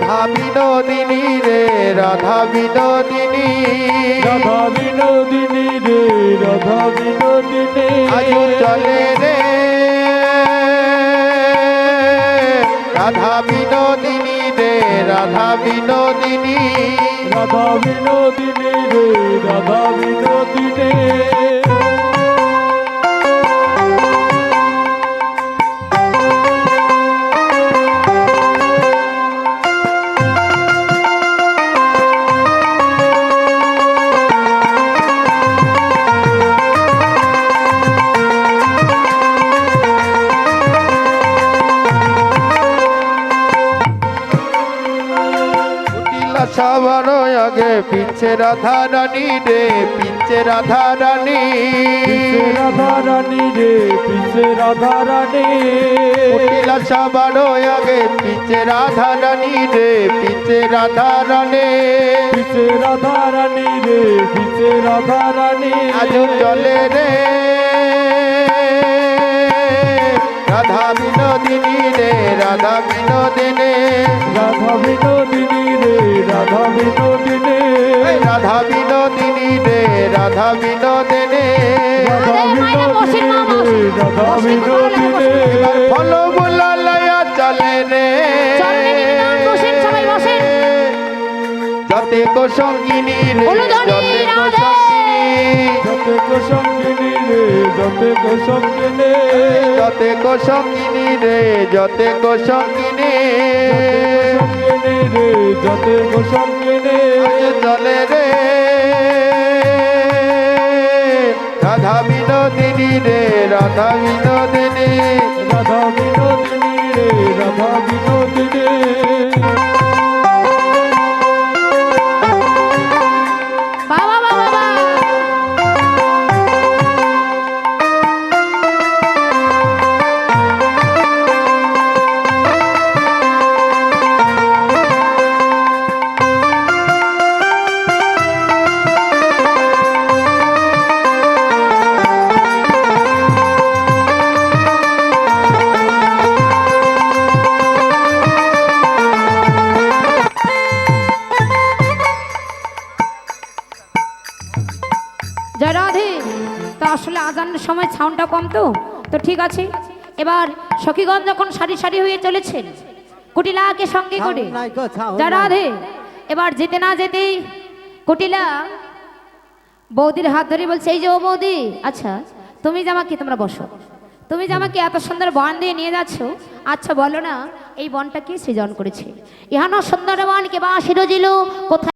রাধা বিনোদিনী রে রাধা বিনোদিনী। রাধা বিনোদিনী রে রাধা বিনোদিনী আয়ু চলে রে। রাধা বিনোদিনী রে রাধা বিনোদিনী। রাধা বিনোদিনী রে রাধা বিনোদিনী সবার আগে পিছে রাধা রানী রে পিছে রাধা রানী। রাধা রানী রে পিছে রাধা রানী। কুটিলা সবার আগে পিছে রাধা রানী রে পিছে রাধা রানী। পিছে রাধা রানী রে পিছে রাধা রানী। আজ চলে রে। রাধা বিনোদিনী রে রাধা বিনোদিনী। রাধা বিনোদিনী। রে রাধা বিনোদিনী রাধা বিনোদিনী। রে রাধা বিনোদিনী রাধা বিনোদিনী। রাধা বিনোদিনী ফল বুলা লয়া চলে রে। যতে কো সঙ্গিনী রে যতে কো সঙ্গিনী। যতে কো সঙ্গিনী রে যতে কো সঙ্গিনী। যতে কো সঙ্গিনী রে যতে কো সঙ্গিনী সঙ্গিনী রে যতে কো সঙ্গিনী চলে রে। রাধা বিনোদিনী রে রাধা বিনোদিনী। রাধা বিনোদিনী রে রাধা বিনোদিনী। জয় রাধে। তো আসলে আজানের সময় সাউন্ডটা কম তো? তো ঠিক আছে। এবার সখীগঞ্জ যখন সারি সারি হয়ে চলেছেন কুটিলাকে সঙ্গে করে জয় রাধে। এবার যেতে না যেতেই কুটিলা বৌদির হাত ধরে বলছে এই যে ও বৌদি আচ্ছা তুমি জামাকে তোমরা বসো। তুমি জামাকে এত সুন্দর বন দিয়ে নিয়ে যাচ্ছ আচ্ছা বলো না এই বনটা কে সৃজন করেছে? ইহানো সুন্দর বন কে বা কোথায়